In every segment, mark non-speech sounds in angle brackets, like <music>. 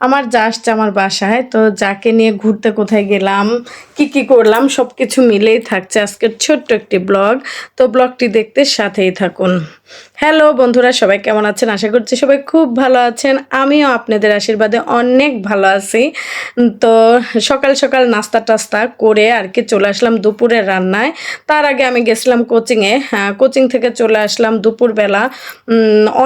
আমার যা আসছে আমার বাসায়, তো যাকে নিয়ে ঘুরতে কোথায় গেলাম, কি কি করলাম সব কিছু মিলেই থাকছে আজকের ছোট্ট একটি ব্লগ। তো ব্লগটি দেখতে সাথেই থাকুন। হ্যালো বন্ধুরা, সবাই কেমন আছেন? আশা করছি সবাই খুব ভালো আছেন। আমিও আপনাদের আশীর্বাদে অনেক ভালো আছি। তো সকাল সকাল নাস্তা টাস্তা করে আর কি চলে আসলাম দুপুরের রান্নায়। তার আগে আমি গেছিলাম কোচিংয়ে হ্যাঁ কোচিং থেকে চলে আসলাম দুপুরবেলা।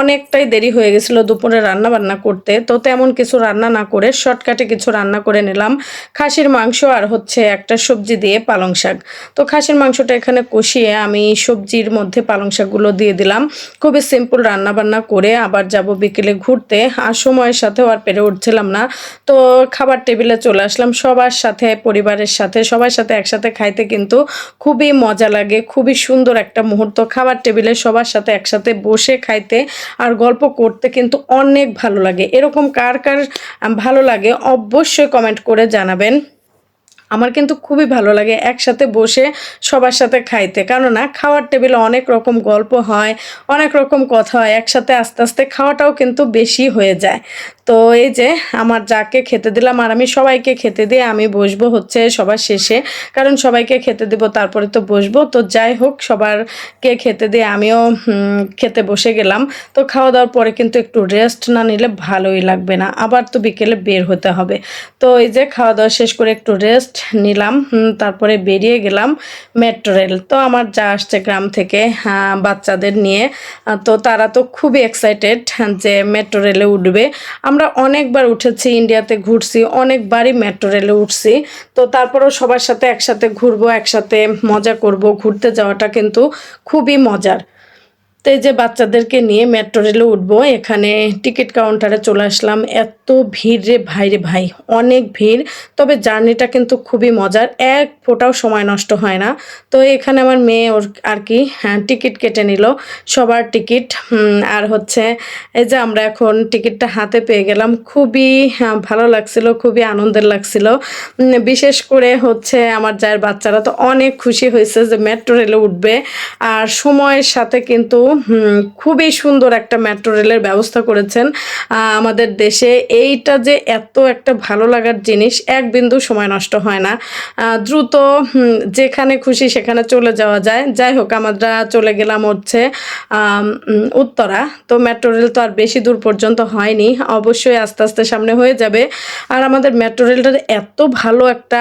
অনেকটাই দেরি হয়ে গেছিল দুপুরে রান্না বান্না করতে। তো তেমন কিছু রান্না না করে শর্টকাটে কিছু রান্না করে নিলাম। খাসির মাংস আর হচ্ছে একটা সবজি দিয়ে পালং শাক। তো খাসির মাংসটা এখানে কষিয়ে আমি সবজির মধ্যে পালং শাকগুলো দিয়ে দিলাম। খুবই সিম্পল রান্না বান্না করে আবার যাব বিকেলে ঘুরতে। আর সময়ের সাথেও আর পেরে উঠছিলাম না। তো খাবার টেবিলে চলে আসলাম। সবার সাথে, পরিবারের সাথে, সবার সাথে একসাথে খাইতে কিন্তু খুবই মজা লাগে, খুবই সুন্দর একটা মুহূর্ত। খাবার টেবিলে সবার সাথে একসাথে বসে খাইতে আর গল্প করতে কিন্তু অনেক ভালো লাগে। এরকম কার কার ভালো লাগে, অবশ্যই কমেন্ট করে জানাবেন। আমার কিন্তু খুবই ভালো লাগে একসাথে বসে সবার সাথে খাইতে। কেননা খাওয়ার টেবিলে অনেক রকম গল্প হয়, অনেক রকম কথা হয়, একসাথে আস্তে আস্তে খাওয়াটাও কিন্তু বেশি হয়ে যায়। তো এই যে আমার যাকে খেতে দিলাম আর আমি সবাইকে খেতে দিয়ে আমি বসবো হচ্ছে সবার শেষে। কারণ সবাইকে খেতে দেবো, তারপরে তো বসবো। তো যাই হোক, সবারকে খেতে দিয়ে আমিও খেতে বসে গেলাম। তো খাওয়া দাওয়ার পরে কিন্তু একটু রেস্ট না নিলে ভালোই লাগবে না। আবার তো বিকেলে বের হতে হবে। তো এই যে খাওয়া দাওয়া শেষ করে একটু রেস্ট নিলাম তারপরে বেরিয়ে গেলাম মেট্রো রেল তো আমার যা আসছে গ্রাম থেকে বাচ্চাদের নিয়ে। তো তারা তো খুবই এক্সাইটেড যে মেট্রো রেলে উঠবে। আমরা অনেকবার উঠেছি, ইন্ডিয়াতে ঘুরছি, অনেকবারই মেট্রো রেলে উঠছি। তো তারপরেও সবার সাথে একসাথে ঘুরবো, একসাথে মজা করব, ঘুরতে যাওয়াটা কিন্তু খুবই মজার। তো এই যে বাচ্চাদেরকে নিয়ে মেট্রো রেলে উঠবো এখানে টিকিট কাউন্টারে চলে আসলাম। এত ভিড় রে ভাই রে ভাই অনেক ভিড়। তবে জার্নিটা কিন্তু খুবই মজার এক ফোটাও সময় নষ্ট হয় না। তো এখানে আমার মেয়ে ওর আর কি হ্যাঁ টিকিট কেটে নিল সবার টিকিট আর হচ্ছে এই যে আমরা এখন টিকিটটা হাতে পেয়ে গেলাম। খুবই হ্যাঁ, ভালো লাগছিল খুবই আনন্দের লাগছিল। বিশেষ করে হচ্ছে আমার যার বাচ্চারা তো অনেক খুশি হয়েছে যে মেট্রো রেলে উঠবে। আর সময়ের সাথে কিন্তু খুবই সুন্দর একটা মেট্রো রেলের ব্যবস্থা করেছেন। আমাদের দেশে এইটা যে এত একটা ভালো লাগার জিনিস, এক বিন্দু সময় নষ্ট হয় না। দ্রুত যেখানে খুশি সেখানে চলে যাওয়া যায়। যাই হোক, আমরা চলে গেলাম হচ্ছে উত্তরা। তো মেট্রো রেল তো আর বেশি দূর পর্যন্ত হয়নি। অবশ্যই আস্তে আস্তে সামনে হয়ে যাবে। আর আমাদের মেট্রো রেলটা এত ভালো একটা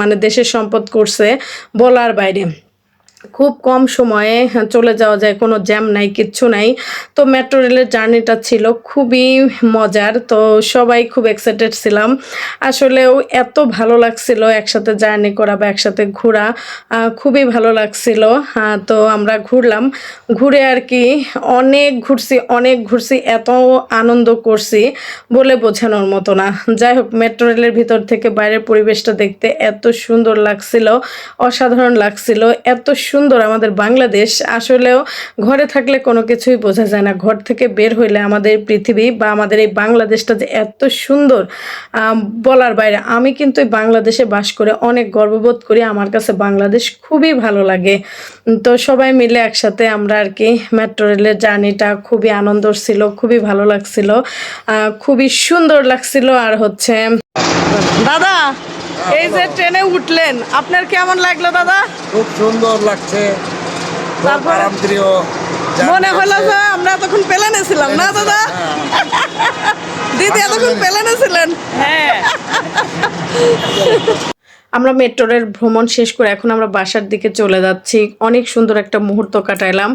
মানে দেশের সম্পদ করছে বলার বাইরে। খুব কম সময়ে চলে যাওয়া যায়, কোনো জ্যাম নাই, কিচ্ছু নাই। তো মেট্রো রেলের জার্নিটা ছিল খুবই মজার, তো সবাই খুব এক্সাইটেড ছিলাম। আসলেও এত ভালো লাগছিল একসাথে জার্নি করা বা একসাথে ঘোরা খুবই ভালো লাগছিল। তো আমরা ঘুরলাম। ঘুরে আর কি, অনেক ঘুরছি অনেক ঘুরছি, এত আনন্দ করছি বলে বোঝানোর মতো না। যাই হোক, মেট্রো রেলের ভিতর থেকে বাইরের পরিবেশটা দেখতে এত সুন্দর লাগছিল, অসাধারণ লাগছিল, এত সুন্দর আমাদের বাংলাদেশ। আসলেও ঘরে থাকলে কোনো কিছুই বোঝা যায় না। ঘর থেকে বের হইলে আমাদের পৃথিবী বা আমাদের এই বাংলাদেশটা যে এত সুন্দর বলার বাইরে। আমি কিন্তু এই বাংলাদেশে বাস করে অনেক গর্ববোধ করি। আমার কাছে বাংলাদেশ খুবই ভালো লাগে। তো সবাই মিলে একসাথে আমরা আর কি মেট্রো রেলের জার্নিটা খুবই আনন্দর ছিল, খুবই ভালো লাগছিল। খুবই সুন্দর লাগছিল আর হচ্ছে দাদা! এই যে ট্রেনে উঠলেন আপনার কেমন লাগল দাদা? খুব সুন্দর লাগছে। তারপর? মনে হলো যে আমরা তখন প্লেনে ছিলাম না দাদা? দিদি এতক্ষণ প্লেনে ছিলেন হ্যাঁ। <laughs> আমরা মেট্রোরের ভ্রমণ শেষ করে এখন আমরা বাসার দিকে চলে যাচ্ছি। অনেক সুন্দর একটা মুহূর্ত কাটাইলাম।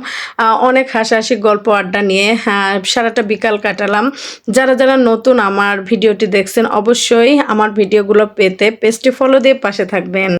অনেক হাসাহাসি, গল্প, আড্ডা নিয়ে হ্যাঁ সারাটা বিকাল কাটালাম। যারা যারা নতুন আমার ভিডিওটি দেখছেন, অবশ্যই আমার ভিডিওগুলো পেতে পেজটি ফলো দিয়ে পাশে থাকবেন।